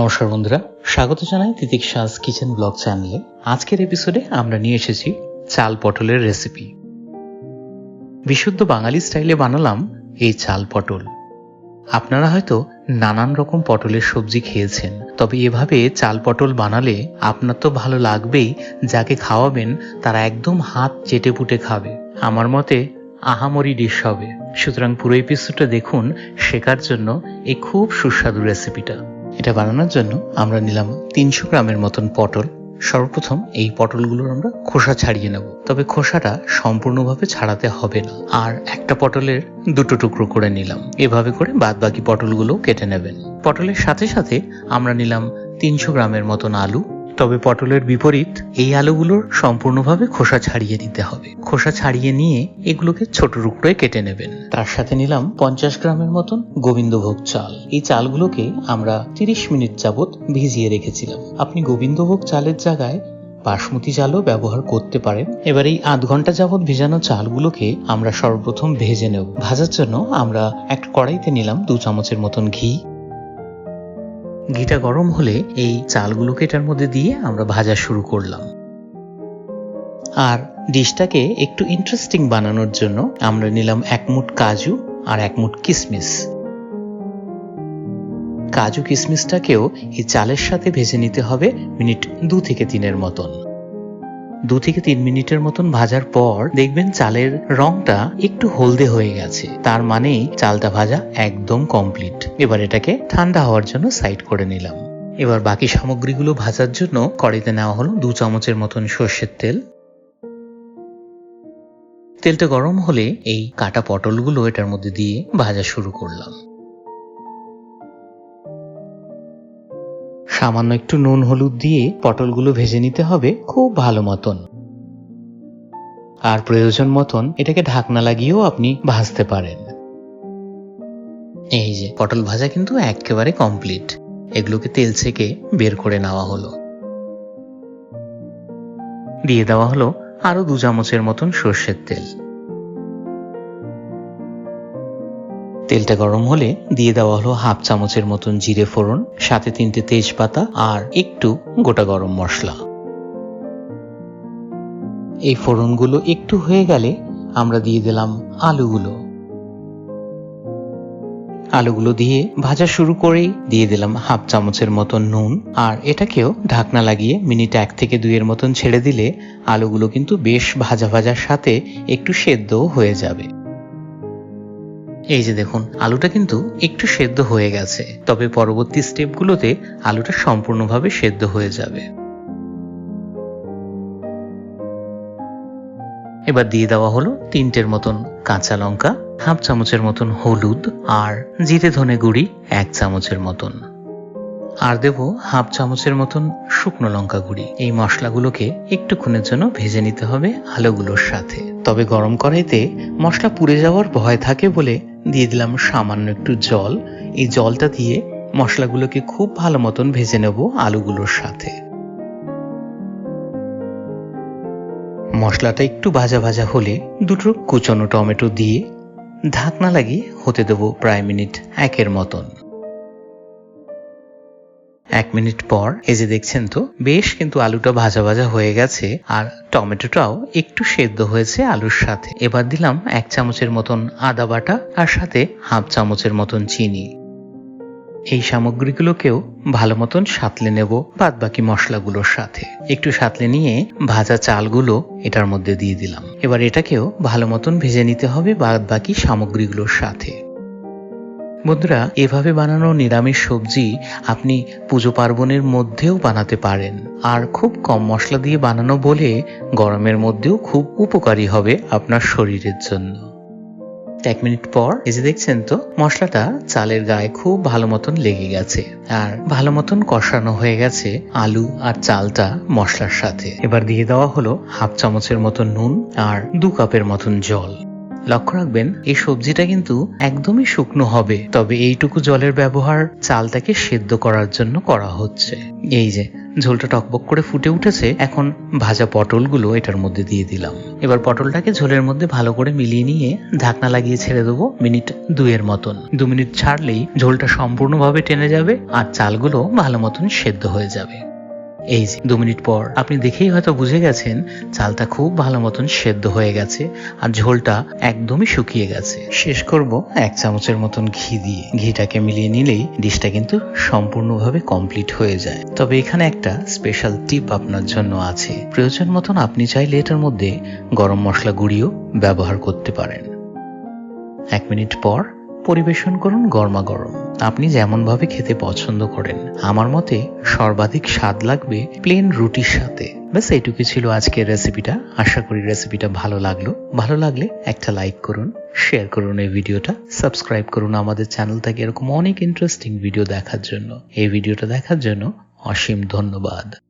নমস্কার বন্ধুরা, স্বাগত জানাই তিতিক সাজ কিচেন ব্লগ চ্যানেলে আজকের এপিসোডে আমরা নিয়ে এসেছি চাল পটলের রেসিপি বিশুদ্ধ বাঙালি স্টাইলে বানালাম এই চাল পটল। আপনারা হয়তো নানান রকম পটলের সবজি খেয়েছেন, তবে এভাবে চাল পটল বানালে আপনার তো ভালো লাগবেই, যাকে খাওয়াবেন তারা একদম হাত চেটে পুটে খাবে। আমার মতে আহামরি ডিশ হবে। সুতরাং পুরো এপিসোডটা দেখুন, শেখার জন্য এই খুব সুস্বাদু রেসিপিটা এটা বানানোর জন্য আমরা নিলাম তিনশো গ্রামের মতন পটল। সর্বপ্রথম এই পটলগুলোর আমরা খোসা ছাড়িয়ে নেব। তবে খোসাটা সম্পূর্ণভাবে ছাড়াতে হবে না। আর একটা পটলের দুটো টুকরো করে নিলাম। এভাবে করে বাদ বাকি পটলগুলো কেটে নেবেন। পটলের সাথে সাথে আমরা নিলাম তিনশো গ্রামের মতন আলু। তবে পটলের বিপরীত এই আলুগুলোর সম্পূর্ণভাবে খোসা ছাড়িয়ে নিতে হবে। খোসা ছাড়িয়ে নিয়ে এগুলোকে ছোট টুকরোয় কেটে নেবেন। তার সাথে নিলাম পঞ্চাশ গ্রামের মতন গোবিন্দভোগ চাল। এই চালগুলোকে আমরা তিরিশ মিনিট যাবত ভিজিয়ে রেখেছিলাম। আপনি গোবিন্দভোগ চালের জায়গায় বাসমতি চালও ব্যবহার করতে পারেন। এবার এই আধ ঘণ্টা যাবত ভেজানো চালগুলোকে আমরা সর্বপ্রথম ভেজে নেব। ভাজার জন্য আমরা একটা কড়াইতে নিলাম দু চামচের মতন ঘি। ঘিটা গরম হলে এই চালগুলোকে এটার মধ্যে দিয়ে আমরা ভাজা শুরু করলাম। আর ডিশটাকে একটু ইন্টারেস্টিং বানানোর জন্য আমরা নিলাম এক মুঠ কাজু আর এক মুঠ কিশমিশ কাজু কিশমিশটাকেও এই চালের সাথে ভেজে নিতে হবে মিনিট দু থেকে তিনের মতন। দু থেকে তিন মিনিটের মতন ভাজার পর দেখবেন চালের রংটা একটু হলদে হয়ে গেছে। তার মানেই চালটা ভাজা একদম কমপ্লিট এবার এটাকে ঠান্ডা হওয়ার জন্য সাইড করে নিলাম। এবার বাকি সামগ্রীগুলো ভাজার জন্য কড়াইতে নেওয়া হলো দু চামচের মতন সর্ষের তেল। তেলটা গরম হলে এই কাটা পটলগুলো এটার মধ্যে দিয়ে ভাজা শুরু করলাম। সামান্য একটু নুন হলুদ দিয়ে পটলগুলো ভেজে নিতে হবে খুব ভালো মতন। আর প্রয়োজন মতন এটাকে ঢাকনা লাগিয়েও আপনি ভাজতে পারেন। এই যে, পটল ভাজা কিন্তু একেবারে কমপ্লিট। এগুলোকে তেল থেকে বের করে নেওয়া হলো। দিয়ে দেওয়া হলো আরও দু চামচের মতন সর্ষের তেল। তেলটা গরম হলে দিয়ে দেওয়া হলো হাফ চামচের মতন জিরে ফোড়ন, সাথে তিনটে তেজপাতা আর একটু গোটা গরম মশলা। এই ফোড়নগুলো একটু হয়ে গেলে আমরা দিয়ে দিলাম আলুগুলো। আলুগুলো দিয়ে ভাজা শুরু করেই দিয়ে দিলাম হাফ চামচের মতন নুন আর এটাকেও ঢাকনা লাগিয়ে মিনিট এক থেকে দুইয়ের মতন ছেড়ে দিলে আলুগুলো কিন্তু বেশ ভাজা ভাজার সাথে একটু সেদ্ধও হয়ে যাবে। এই যে দেখুন, আলুটা কিন্তু একটু সেদ্ধ হয়ে গেছে। তবে পরবর্তী স্টেপগুলোতে আলুটা সম্পূর্ণভাবে সেদ্ধ হয়ে যাবে। এবার দিয়ে দেওয়া হলো তিনটের মতন কাঁচা লঙ্কা, হাফ চামচের মতন হলুদ আর জিরে ধনে গুঁড়ি, এক চামচের মতন। আর দেব হাফ চামচের মতন শুকনো লঙ্কা গুঁড়ি। এই মশলাগুলোকে একটুক্ষণের জন্য ভেজে নিতে হবে আলুগুলোর সাথে। তবে গরম কড়াইতে মশলা পুড়ে যাওয়ার ভয় থাকে বলে দিয়ে দিলাম সামান্য একটু জল। এই জলটা দিয়ে মশলাগুলোকে খুব ভালো মতন ভেজে নেব আলুগুলোর সাথে। মশলাটা একটু ভাজা ভাজা হলে দুটো কুচনো টমেটো দিয়ে ঢাকনা লাগিয়ে হতে দেবো প্রায় মিনিট একের মতন। এক মিনিট পর, এই যে দেখছেন তো, বেশ কিন্তু আলুটা ভাজা ভাজা হয়ে গেছে, আর টমেটোটাও একটু সেদ্ধ হয়েছে আলুর সাথে। এবার দিলাম এক চামচের মতন আদা বাটা, আর সাথে হাফ চামচের মতন চিনি। এই সামগ্রীগুলোকেও ভালো মতন সাতলে নেব বাদ বাকি মশলাগুলোর সাথে। একটু সাতলে নিয়ে ভাজা চালগুলো এটার মধ্যে দিয়ে দিলাম। এবার এটাকেও ভালো মতন ভেজে নিতে হবে বাদ বাকি সামগ্রীগুলোর সাথে। বন্ধুরা এভাবে বানানো নিরামিষ সবজি আপনি পুজো পার্বণের মধ্যেও বানাতে পারেন। আর খুব কম মশলা দিয়ে বানানো বলে গরমের মধ্যেও খুব উপকারী হবে আপনার শরীরের জন্য। এক মিনিট পর এই যে দেখছেন তো, মশলাটা চালের গায়ে খুব ভালো মতন লেগে গেছে। আর ভালো মতন কষানো হয়ে গেছে আলু আর চালটা মশলার সাথে। এবার দিয়ে দেওয়া হলো হাফ চামচের মতন নুন আর দু কাপের মতন জল। লক্ষ্য রাখবেন, এই সবজিটা কিন্তু একদমই শুকনো হবে। তবে এইটুকু জলের ব্যবহার চালটাকে সেদ্ধ করার জন্য করা হচ্ছে। এই যে, ঝোলটা টকবক করে ফুটে উঠেছে, এখন ভাজা পটলগুলো এটার মধ্যে দিয়ে দিলাম। এবার পটলটাকে ঝোলের মধ্যে ভালো করে মিলিয়ে নিয়ে ঢাকনা লাগিয়ে ছেড়ে দেবো মিনিট দুয়ের মতন। দু মিনিট ছাড়লেই ঝোলটা সম্পূর্ণভাবে টেনে যাবে আর চালগুলো ভালো মতন সেদ্ধ হয়ে যাবে। এই যে, দু মিনিট পর। আপনি দেখেই হয়তো বুঝে গেছেন, চালটা খুব ভালো মতন সেদ্ধ হয়ে গেছে আর ঝোলটা একদমই শুকিয়ে গেছে। শেষ করব এক চামচের মতন ঘি দিয়ে। ঘিটাকে মিলিয়ে নিলেই ডিশটা কিন্তু সম্পূর্ণভাবে কমপ্লিট হয়ে যায়। তবে এখানে একটা স্পেশাল টিপ আপনার জন্য আছে। প্রয়োজন মতন আপনি চাইলে এটার মধ্যে গরম মশলা গুঁড়িও ব্যবহার করতে পারেন। এক মিনিট পর পরিবেশন করুন গরমা গরম আপনি যেমন ভাবে খেতে পছন্দ করেন। আমার মতে সর্বাধিক স্বাদ লাগবে প্লেন রুটির সাথে। ব্যাস এইটুকু ছিল আজকের রেসিপিটা আশা করি রেসিপিটা ভালো লাগল। ভালো লাগলে একটা লাইক করুন শেয়ার করুন এই ভিডিওটা সাবস্ক্রাইব করুন আমাদের চ্যানেল থেকে এরকম অনেক ইন্টারেস্টিং ভিডিও দেখার জন্য। এই ভিডিওটা দেখার জন্য অসীম ধন্যবাদ।